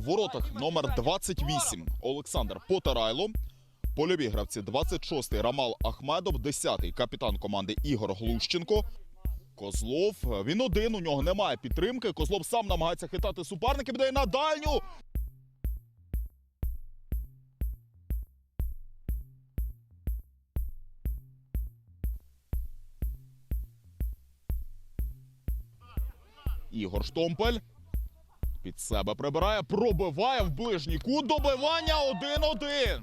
Воротах номер 28 Олександр Потарайло. Польові гравці 26-й Рамал Ахмедов, 10-й капітан команди Ігор Глущенко. Козлов. Він один, у нього немає підтримки. Козлов сам намагається хитати суперників, дає на дальню. Ігор Штомпель. Під себе прибирає, пробиває в ближній кут. Добивання 1-1.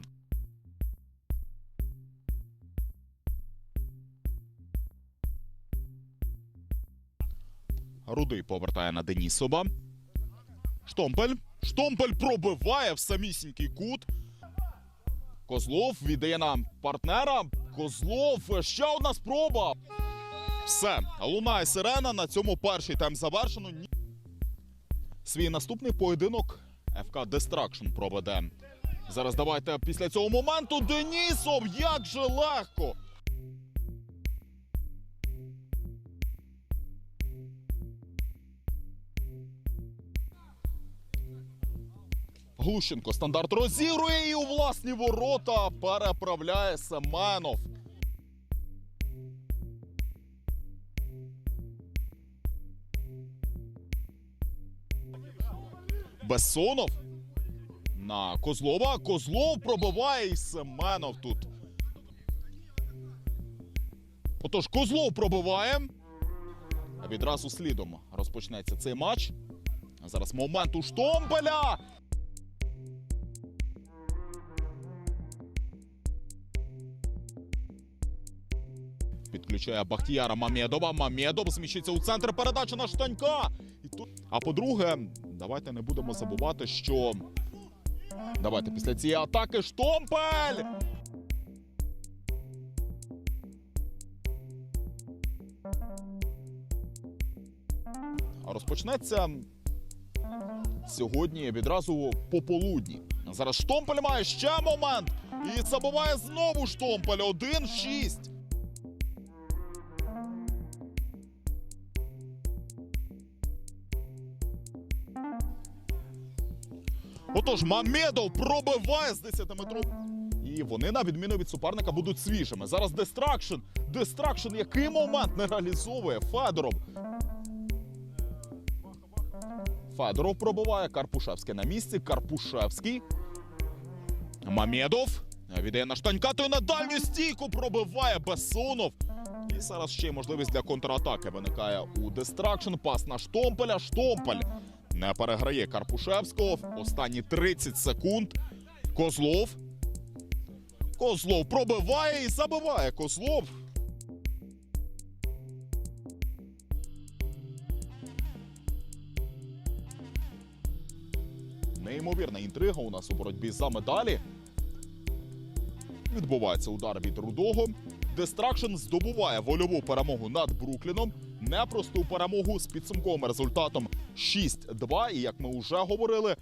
Рудий повертає на Денісова. Штомпель. Штомпель пробиває в самісінький кут. Козлов віддає на партнера. Козлов. Ще одна спроба. Все. Лунає сирена. На цьому перший тайм завершено. Свій наступний поєдинок ФК Дестракшн проведе. Зараз давайте після цього моменту Денісов. Як же легко! Глущенко стандарт розігрує і у власні ворота переправляє Семенов. Бессонов на Козлова. Козлов пробиває і Семенов тут. Отож, Козлов пробиває. А Відразу слідом розпочнеться цей матч. Зараз момент у Штомпеля. Підключає Бахтіяра Мамєдова. Мамєдов зміщується у центр передачі на штанька. І тут... А по-друге, давайте не будемо забувати, що. Давайте після цієї атаки Штомпель! А Розпочнеться сьогодні відразу пополудні. Зараз Штомпель має ще момент. І забуває знову Штомпель. 1-6. Отож, Мамедов пробиває з 10 метров. І вони, на відміну від суперника, будуть свіжими. Зараз Дестракшн. Дестракшн який момент не реалізовує Федоров. Федоров пробиває. Карпушевський на місці. Карпушевський. Мамедов. Віддає на штанька, той на дальню стійку пробиває Бессонов. І зараз ще й можливість для контратаки виникає у Дестракшн. Пас на Штомпеля. Штомпель не переграє Карпушевського. Останні 30 секунд. Козлов. Козлов пробиває і забиває Козлов. Неймовірна інтрига у нас у боротьбі за медалі. Відбувається удар від Рудого. Дестракшн здобуває вольову перемогу над Брукліном. Непросту перемогу з підсумковим результатом 6-2. І як ми вже говорили,